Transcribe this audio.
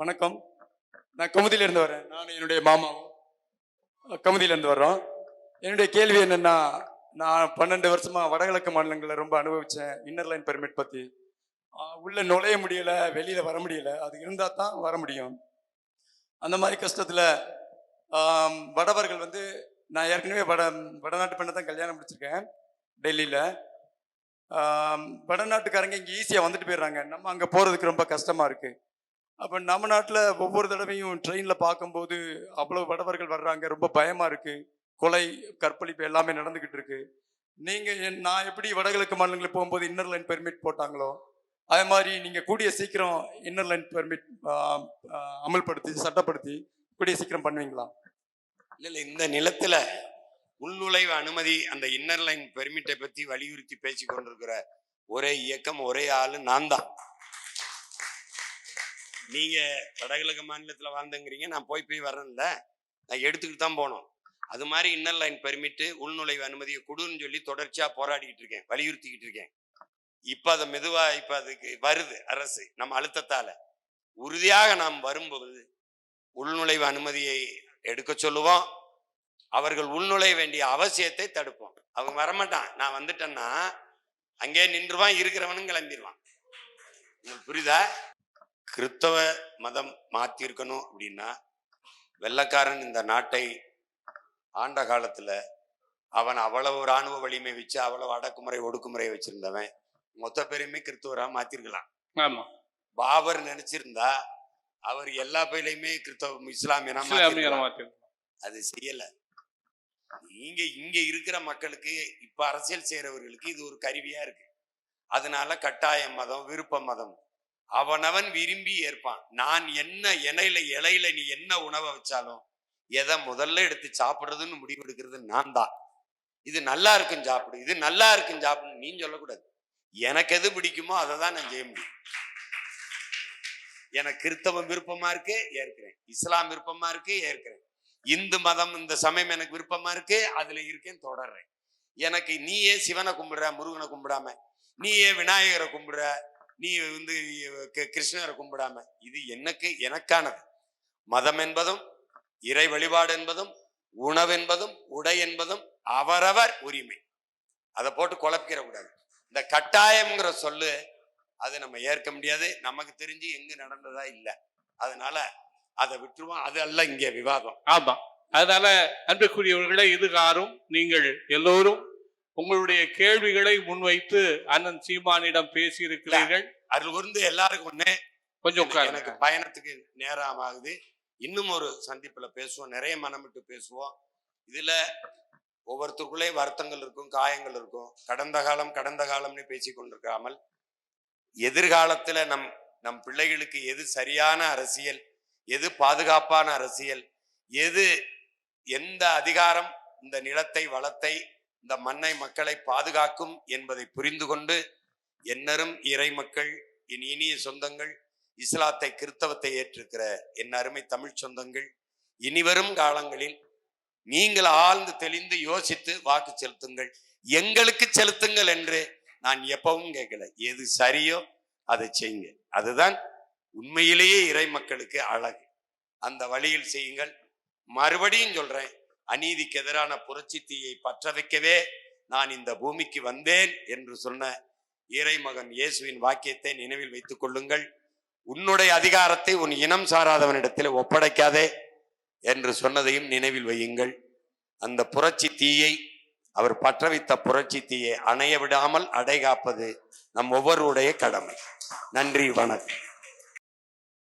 வணக்கம். நான் கமுதியிலேருந்து வரேன். நான் என்னுடைய மாமாவும் கமுதியிலேருந்து வர்றோம். என்னுடைய கேள்வி என்னன்னா நான் பன்னெண்டு வருஷமா வடகிழக்கு மாநிலங்களில் ரொம்ப அனுபவிச்சேன். இன்னர் லைன் பெர்மிட் பற்றி உள்ள நுழைய முடியல வெளியில வர முடியல. அது இருந்தால் தான் வர முடியும். அந்த மாதிரி கஷ்டத்தில் வடவர்கள் வந்து நான் ஏற்கனவே வட வடநாட்டு பெண்ணை தான் கல்யாணம் முடிச்சிருக்கேன் டெல்லியில். வடநாட்டுக்காரங்க இங்கே ஈஸியாக வந்துட்டு போயிடுறாங்க. நம்ம அங்கே போகிறதுக்கு ரொம்ப கஷ்டமாக இருக்குது அப்போ நம்ம நாட்டில் ஒவ்வொரு தடவையும் ட்ரெயினில் பார்க்கும்போது அவ்வளோ வடவர்கள் வர்றாங்க. ரொம்ப பயமாக இருக்குது கொலை கற்பழிப்பு எல்லாமே நடந்துக்கிட்டு இருக்கு. நீங்கள் என் நான் எப்படி வடகிழக்கு மாநிலங்களுக்கு போகும்போது இன்னர் லைன் பெர்மிட் போட்டாங்களோ அதே மாதிரி நீங்கள் கூடிய சீக்கிரம் இன்னர் லைன் பெர்மிட் அமல்படுத்தி சட்டப்படுத்தி கூடிய சீக்கிரம் பண்ணுவீங்களா? இல்லை இல்லை. இந்த நிலத்தில் உள்நுழைவு அனுமதி அந்த இன்னர் லைன் பெர்மிட்டை பற்றி வலியுறுத்தி பேசி கொண்டிருக்கிற ஒரே இயக்கம் ஒரே ஆளு நான் தான் நீங்க வடகிழக்கு மாநிலத்தில் வாழ்ந்துங்கிறீங்க. நான் போய் போய் வரேன்ல நான் எடுத்துக்கிட்டு தான் போனோம் அது மாதிரி இன்னர் லைன் பெர்மிட்டு உள்நுழைவு அனுமதியை கொடுன்னு சொல்லி தொடர்ச்சியாக போராடிக்கிட்டு இருக்கேன். வலியுறுத்திக்கிட்டு இருக்கேன். இப்போ அதை மெதுவாக இப்போ அதுக்கு வருது அரசு நம்ம அழுத்தத்தால். உறுதியாக நாம் வரும்போது உள்நுழைவு அனுமதியை எடுக்க சொல்லுவோம். அவர்கள் உள்நுழைய வேண்டிய அவசியத்தை தடுப்போம். அவங்க வரமாட்டான் நான் வந்துட்டேன்னா அங்கே நின்றுவான் இருக்கிறவனும் கிளம்பிடுவான் உங்களுக்கு புரியுதா? கிறிஸ்தவ மதம் மாத்திருக்கணும் அப்படின்னா வெள்ளக்காரன் இந்த நாட்டை ஆண்ட காலத்துல அவன் அவ்வளவு இராணுவ வலிமை வச்சு அவ்வளவு அடக்குமுறை ஒடுக்குமுறை வச்சிருந்தவன் மொத்த பேருமே கிறிஸ்துவரா மாத்திருக்கலாம். பாபர் நினைச்சிருந்தா அவர் எல்லா பேர்லயுமே கிறிஸ்தவ இஸ்லாமியனா அது செய்யல. நீங்க இங்க இருக்கிற மக்களுக்கு இப்ப அரசியல் செய்யறவர்களுக்கு இது ஒரு கருவியா இருக்கு. அதனால கட்டாய மதம் விருப்ப மதம் அவனவன் விரும்பி ஏற்பான். நான் என்ன இலையில இலையில நீ என்ன உணவை வச்சாலும் எதை முதல்ல எடுத்து சாப்பிடுறதுன்னு முடிவெடுக்கிறது நான் தான். இது நல்லா இருக்கும் சாப்பிடு இது நல்லா இருக்கும் சாப்பிடு நீ சொல்லக்கூடாது. எனக்கு எது பிடிக்குமோ அதை தான் நான் செய்ய முடியும். எனக்கு கிறிஸ்தவம் விருப்பமா இருக்கு ஏற்கிறேன். இஸ்லாம் விருப்பமா இருக்கு ஏற்கிறேன். இந்து மதம் இந்த சமயம் எனக்கு விருப்பமா இருக்கு அதுல இருக்கேன் தொடர்றேன். எனக்கு நீ ஏன் சிவனை கும்பிடுற முருகனை கும்பிடாம நீ ஏன் விநாயகரை கும்பிடுற நீ வந்து கிருஷ்ணரை கும்பிடாம இது எனக்கு எனக்கானது. மதம் என்பதும் இறை வழிபாடு என்பதும் உணவு என்பதும் உடை என்பதும் அவரவர் உரிமை. அதை போட்டு குழப்பிக்கிற கூடாது. இந்த கட்டாயம்ங்கிற சொல்லு அது நம்ம ஏற்க முடியாது. நமக்கு தெரிஞ்சு எங்க நடந்ததா இல்லை. அதனால அதை விட்டுருவோம். அது அல்ல இங்கே விவாதம். ஆமா. அதனால அன்புக்குரியவர்களே இதுகாரும் நீங்கள் எல்லோரும் உங்களுடைய கேள்விகளை முன்வைத்து அண்ணன் சீமானிடம் பேசி இருக்கிறீர்கள் அருள் கூர்ந்து எல்லாருக்கும் ஒண்ணு. கொஞ்சம் எனக்கு- பயணத்துக்கு நேரம் ஆகுது இன்னும் ஒரு சந்திப்புல பேசுவோம் நிறைய மனம் விட்டு பேசுவோம். இதுல ஒவ்வொருத்தருக்குள்ளே வருத்தங்கள் இருக்கும் காயங்கள் இருக்கும். கடந்த காலம் கடந்த காலம்னு பேசி கொண்டிருக்காமல் எதிர்காலத்துல நம் நம் பிள்ளைகளுக்கு எது சரியான அரசியல் எது பாதுகாப்பான அரசியல் எது எந்த அதிகாரம் இந்த நிலத்தை வளத்தை இந்த மண்ணை மக்களை பாதுகாக்கும் என்பதை புரிந்து கொண்டு என்னரும் இறை மக்கள் என் இனிய சொந்தங்கள் இஸ்லாத்தை கிறித்தவத்தை ஏற்றிருக்கிற என் அருமை தமிழ் சொந்தங்கள் இனிவரும் காலங்களில் நீங்கள் ஆழ்ந்து தெளிந்து யோசித்து வாக்கு செலுத்துங்கள். எங்களுக்கு செலுத்துங்கள் என்று நான் எப்பவும் கேட்கல. எது சரியோ அதை செய்யுங்க. அதுதான் உண்மையிலேயே இறை மக்களுக்கு அழகு. அந்த வழியில் செய்யுங்கள். மறுபடியும் சொல்றேன். அநீதிக்கு எதிரான புரட்சி தீயை பற்ற வைக்கவே நான் இந்த பூமிக்கு வந்தேன் என்று சொன்ன இறைமகன் இயேசுவின் வாக்கியத்தை நினைவில் வைத்துக் கொள்ளுங்கள். உன்னுடைய அதிகாரத்தை உன் இனம் சாராதவனிடத்தில் ஒப்படைக்காதே என்று சொன்னதையும் நினைவில் வையுங்கள். அந்த புரட்சி தீயை அவர் பற்ற வைத்த புரட்சி தீயை அணைய விடாமல் அடைகாப்பது நம் ஒவ்வொருடைய கடமை. நன்றி வணக்கம்.